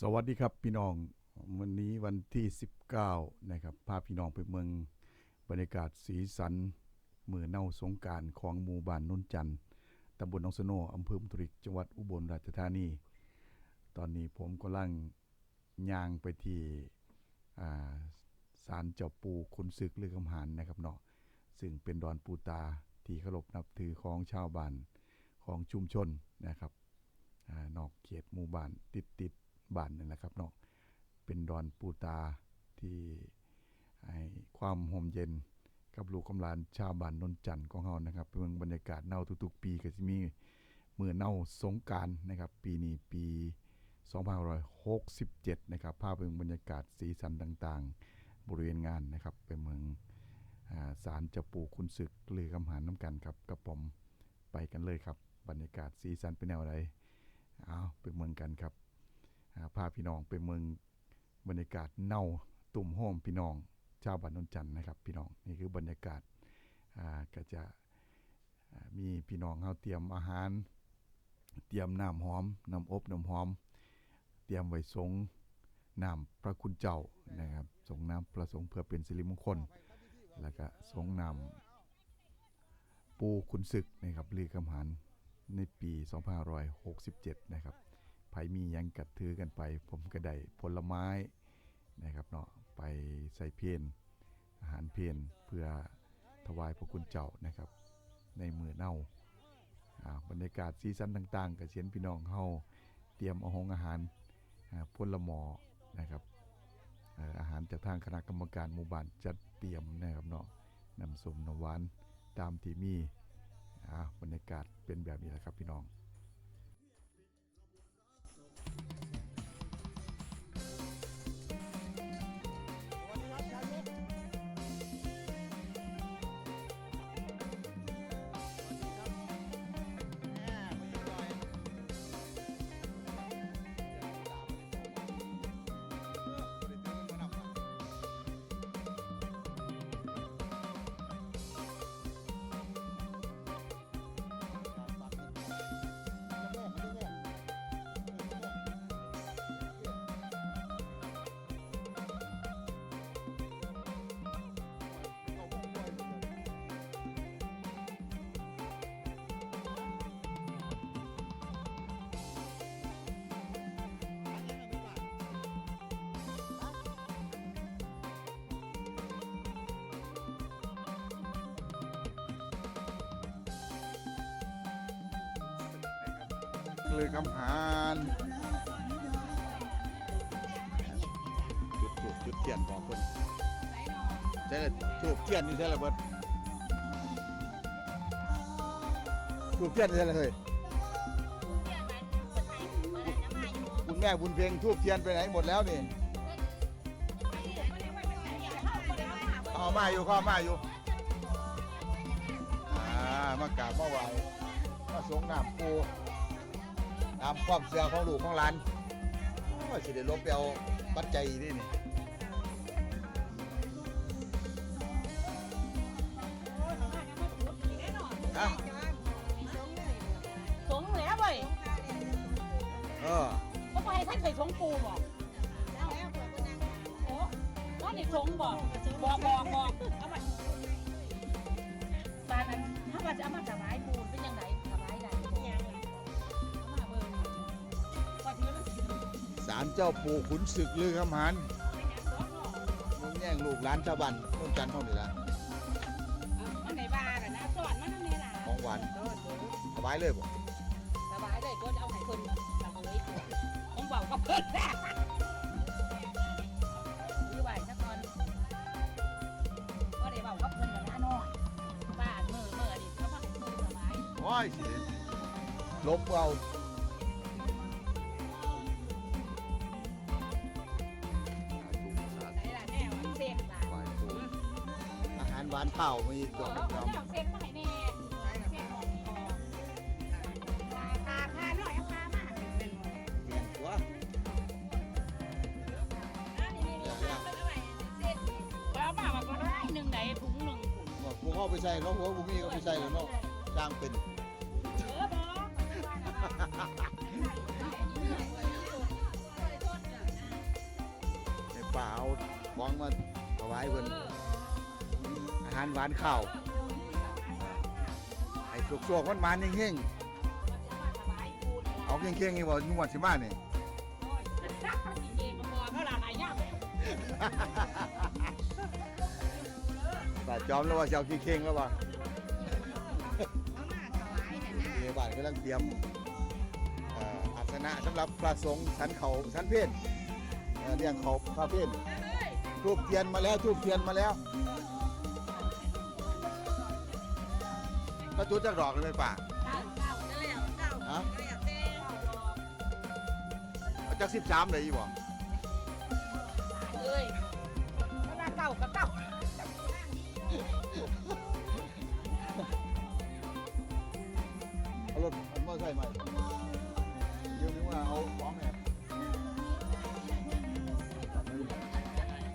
สวัสดีครับพี่น้อง วันนี้วันที่ 19 นะครับพาพี่น้องไปเมืองบรรยากาศสีสันมือเน่าสงการของหมู่บ้านนนจันทร์ตำบลหนองสโนอำเภอมุทริกจังหวัดอุบลราชธานี ตอนนี้ผมกำลังย่างไปที่อ่าศาลเจ้าปู่ขุนศึกลือคำหานนะครับเนาะซึ่งเป็นดอนปูตาที่เคารพนับถือของชาวบ้านของชุมชนนะครับอนอกเขตหมู่บ้านติดติด บ้านนี่แหละครับเนาะเป็นดอนปูตาที่ให้ความห่มเย็นกับลูกกำลานชาวบ้านนนจันทร์ของเฮานะครับเมืองบรรยากาศเน่าทุกๆ ปีก็จะมีมือเน่าสงการนะครับ ปีนี้ปี2567 นะครับ ภาพเป็นบรรยากาศสีสันต่างๆ บริเวณงานนะครับ เป็นเมืองอ่าศาลเจ้าปูคุณศึกลือคำหานน้ำกันครับกับผมไปกันเลยครับ บรรยากาศสีสันเป็นแนวใดเอาไปเมืองกันครับ พาพี่น้องไปเมืองบรรยากาศเน่าตุ่มโฮมพี่น้องชาวบ้านนนจันทร์นะครับ พี่น้องนี่คือบรรยากาศอาก็จะมีพี่น้องเขาเตรียมอาหาร เตรียมน้ำหอมน้ำอบน้ำหอม เตรียมไว้สงน้ำพระคุณเจ้านะครับสงน้ำประสงค์เพื่อเป็นสิริมงคล แล้วก็สงน้ำปูคุณศึกนะครับลือคำหานในปี 2567 นะครับ ผมียังกัดถือกันไป ผมก็ได้ผลไม้นะครับเนาะไปใส่เพนอาหารเพนเพื่อถวายพระคุณเจ้านะครับ ในมือเน่าบรรยากาศซีซันต่างๆกับเชียนพี่น้องเฮาเตรียมเอาหงอาหารอ่าพลหมอนะครับอาหารจากทางคณะกรรมการหมู่บ้านจัดเตรียมนะครับเนาะนำส้มนำหวานตามที่มีบรรยากาศเป็นแบบนี้แหละครับพี่น้อง ลยคำหานจุดจุดจุดเทียนบอกคนใช่เลยทูบเทียนนี่ใช่เลยเบิดทูบเทียนนี่ใช่เลยเฮ้ยคุณแม่บุญเพ็งทูบเทียนไปไหนหมดแล้วนี่เอามาอยู่เข้ามาอยู่อ่ามากราบมาไหว้มาสงน้ำปูตามความเสื่อของลูกของหลานว่าสิได้ลบไปเอาปัจจัยนี่นี่อะสงแล้วเว้ยเออเขาไปให้ท่านเคยสงปูบอกโอ้ว่านี่สงบอกบอกบอกาลเจ้าปู่ขุนศึกลือคำหานเป็นยังสองเนาะมึงแย่งลูกหลานชาวบ้านต้นจันทร์เท่านี้ละเอามันไหนบ้าน่ะนะสอนมันนั่นนี่ล่ะของหวานสบายเลยบ่ถวายเลยก็เอาให้เพิ่นละเอ้ยผมบอกกับเพิ่นแท้นี่ไหวซะก่อนก็ได้บอกกับเพิ่นกันนะน้อยบ้านมือมือดิเขาบอกมือสบายโอ้ยสิลบเอา อาหานเผามีดอกเอาน้เอาเซ็กมาให้แน่เซ็กออกคอพาพาพาหน่อยเอาพามาำเมียนตัวแล้วมาว่าก็ได้หนึ่งไหนถุงหนึ่งถุงบอกกูเข้าไปใส่แล้วหัวกูมีก็ไปใส่แล้วเนาะจ้างเป็นเออบอกป่าเอาของมาถวายเพิ่นอา หารหวานข้าวไอ้สุกๆมันมันๆเฮงๆเอาเข่งๆนี่บ่นวดสิมานี่ป่าจอมแล้วว่าสิเอาเข่งๆแล้วว่าเดี๋ยวบ้านกำลังเตรียมเอ่ออาสนะสำหรับพระสงฆ์ชั้นเขาชั้นเพศเอ่อเรียงเขาพระเพศทูบเทียนมาแล้วทูบเทียนมาแล้ว ก็จุดจักดอกเลยไหมป่าฮะเอาจักสิบสามเลยอีบ่เก่ากับเก่าเอารถเอามอเตอร์ไซค์มาเดี๋ยวนี้ว่าเอาของเนี่ย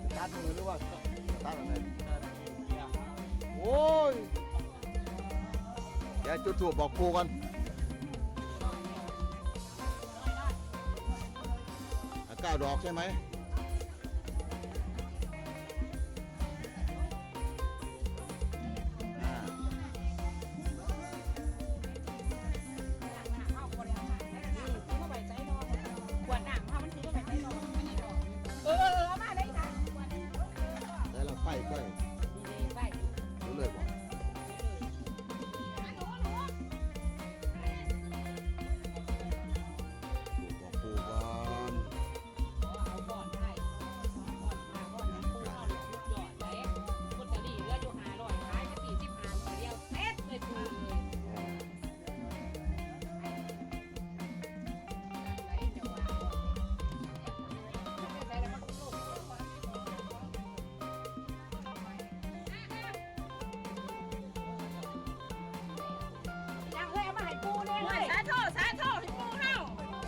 สตาร์ทมือหรือว่าสตาร์ทอะไรโอ้ย เดี๋ยวจุดถูกบอกครูกันอะเก้าดอกใช่ไหม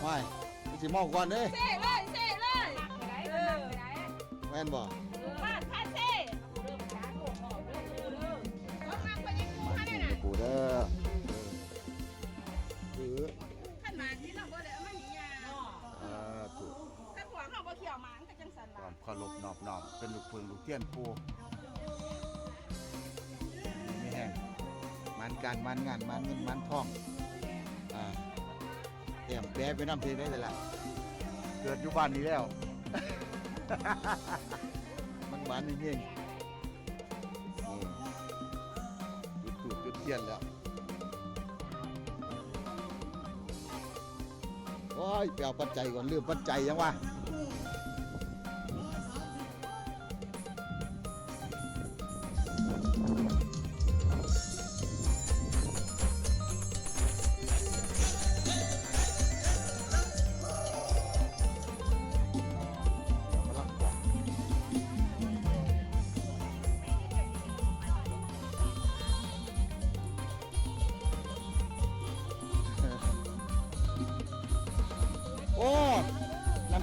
ไม่มันสิเมาก่อนเด้เซ่เลยเซ่เลยแม่นบ่บ้านพาเซ่ก็มักไปยังปูเฮาเนี่ยน่ะปูเด้อเออขันหมากที่เราบ่ได้เอามาหิยาเออถูกถ้าผัวเฮาบ่เขี่ยวหมางก็จังซั่นคล่ะวามเคารพนอบน้อมเป็นลูกเพิงลูกเทียนปูมีแห้งมันการมันงานมันเงินมันทองอ่า แอมแปรไปน้ำเพลได้เลยล่ะเกิดอยู่บ้านนี้แล้ว มันหวานจริงๆจุดถูกจุดเทียนแล้วโอ้ยไปเอาปัจจัยก่อนลืมปัจจัยยังวะ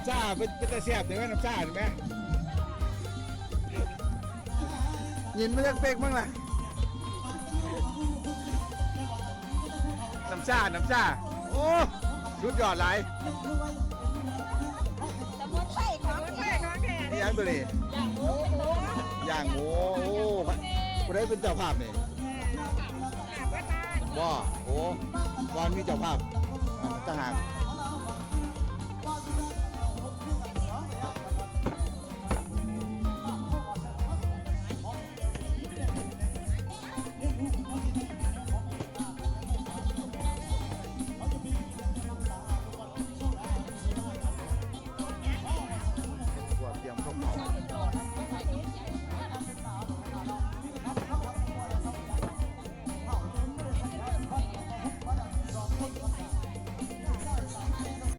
ำชาเป็นเป็นแต่แซ่บถึงไหมน้ำชาเห็นไหมยินไม่เล็กเป๊กมั้งล่ะน้ำชาน้ำชาโอ้ชุดยอดหลายสมุนไพรของแท้ของแท้นี่ยังตัวนี้อย่างหมูหมูย่างหมูโอ้ผู้ใดเป็นเจ้าภาพนี่กลับบ้านบ่โอ้วันมีเจ้าภาพอ่าทหาร